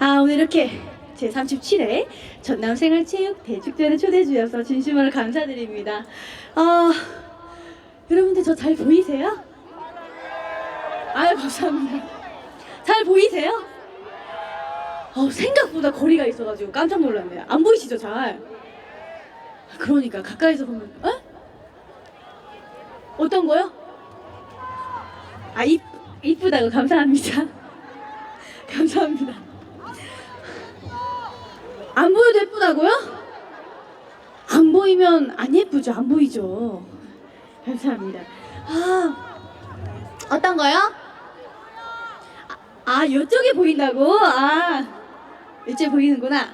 아 오늘 이렇게 제 37회 전남생활체육 대축제를 초대해 주셔서 진심으로 감사드립니다. 아 여러분들 저 잘 보이세요? 아유 감사합니다. 잘 보이세요? 어, 생각보다 거리가 있어가지고 깜짝 놀랐네요. 안 보이시죠 잘? 그러니까 가까이서 보면 어? 어떤 거요? 아 이, 이쁘다고 감사합니다. 감사합니다. 안 보여도 예쁘다고요? 안 보이면 안 예쁘죠. 안 보이죠. 감사합니다. 아, 어떤 거요? 아, 아, 이쪽에 보인다고? 아, 이쪽에 보이는구나.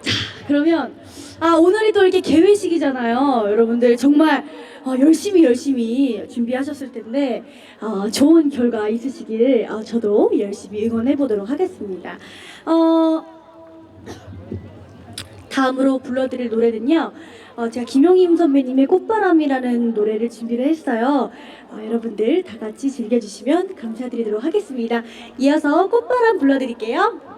자, 그러면 아 오늘이 또 이렇게 개회식이잖아요. 여러분들 정말 어, 열심히 열심히 준비하셨을 텐데 어, 좋은 결과 있으시길 어, 저도 열심히 응원해 보도록 하겠습니다. 어, 다음으로 불러드릴 노래는요. 어, 제가 김용임 선배님의 꽃바람이라는 노래를 준비를 했어요. 어, 여러분들 다 같이 즐겨주시면 감사드리도록 하겠습니다. 이어서 꽃바람 불러드릴게요.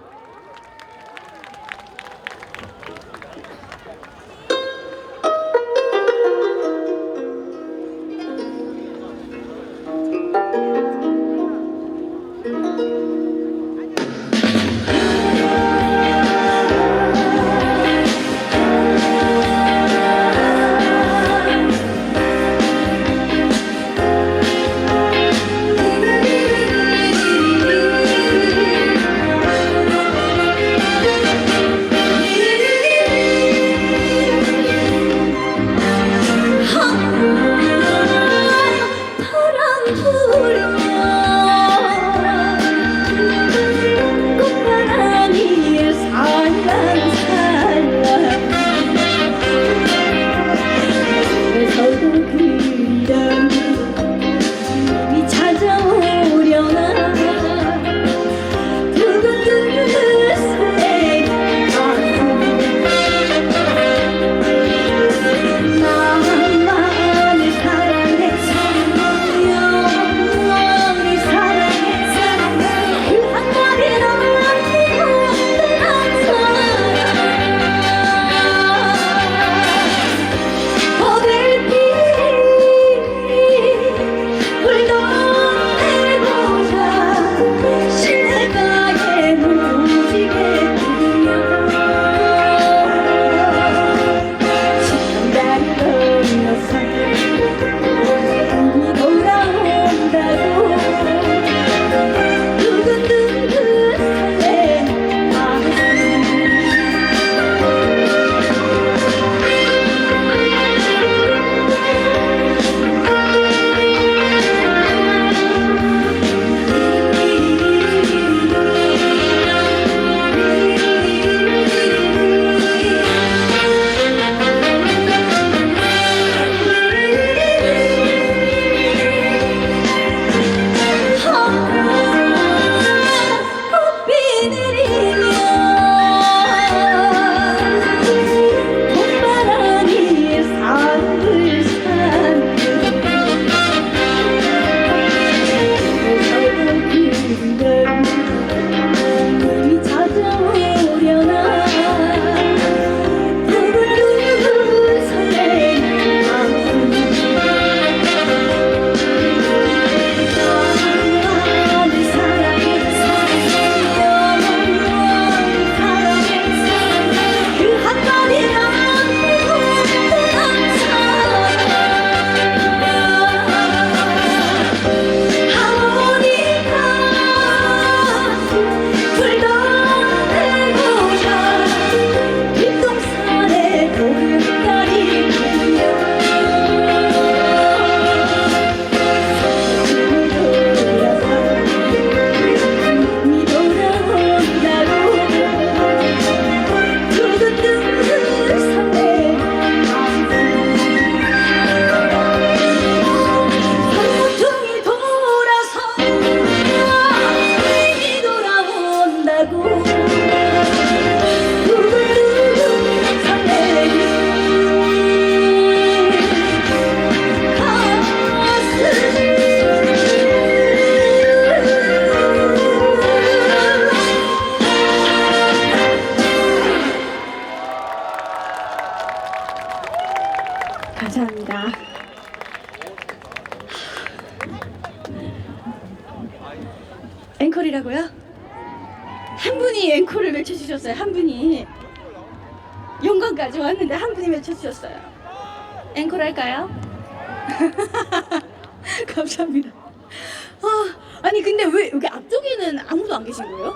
아, 아니 근데 왜 여기 앞쪽에는 아무도 안 계신 거예요?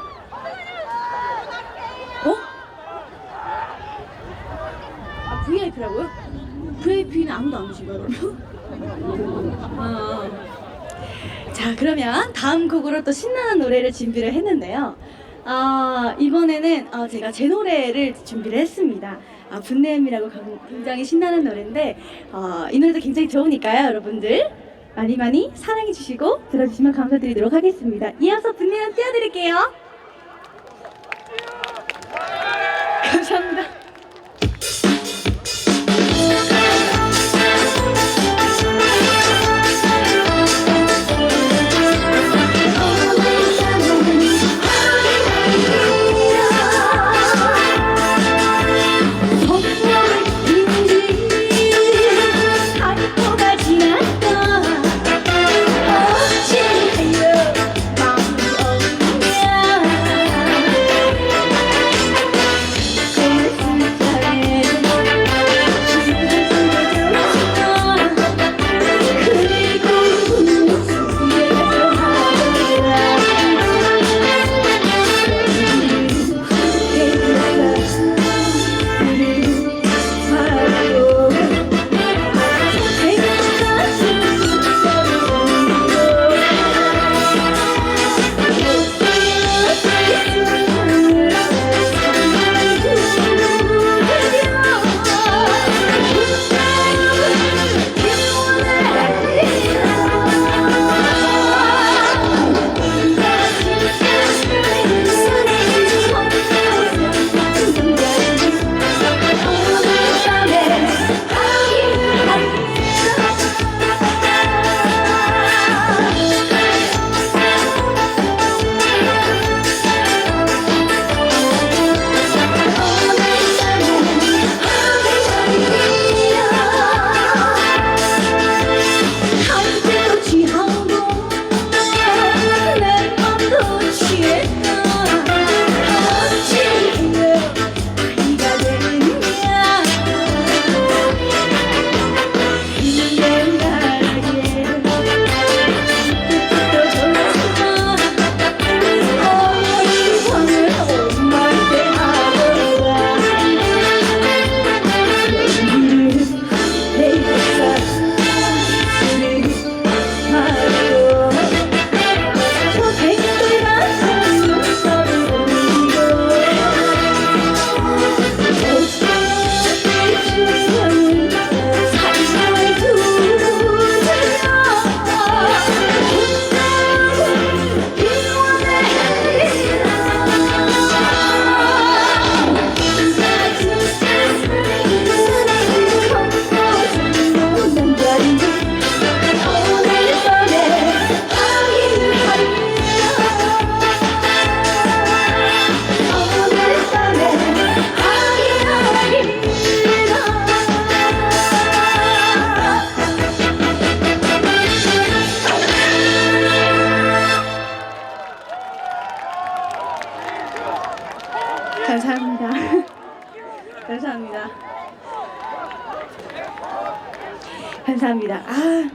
어? 아 VIP라고요? VIP는 아무도 안 계신 거예요? 아. 자 그러면 다음 곡으로 또 신나는 노래를 준비를 했는데요. 아 이번에는 어, 제가 제 노래를 준비를 했습니다. 아 분내음이라고 굉장히 신나는 노래인데 어, 이 노래도 굉장히 좋으니까요 여러분들 많이 많이 사랑해 주시고 들어주시면 감사드리도록 하겠습니다. 이어서 분내음 띄워드릴게요. 감사합니다. 감사합니다. 아,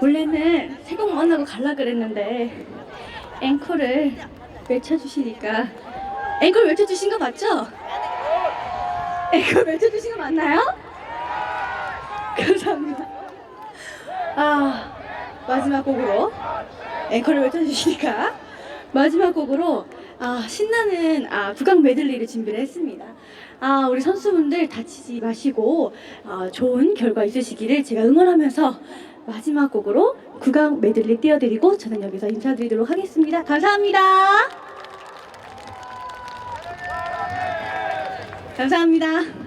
원래는 새곡 만나고 갈라 그랬는데 앵콜을 외쳐주시니까 앵콜 외쳐주신 거 맞죠? 앵콜 외쳐주신 거 맞나요? 감사합니다. 아 마지막 곡으로 앵콜을 외쳐주시니까 마지막 곡으로 아 신나는 아 구강 메들리를 준비를 했습니다. 아 우리 선수분들 다치지 마시고 아, 좋은 결과 있으시기를 제가 응원하면서 마지막 곡으로 구강 메들리 띄워드리고 저는 여기서 인사드리도록 하겠습니다. 감사합니다. 감사합니다.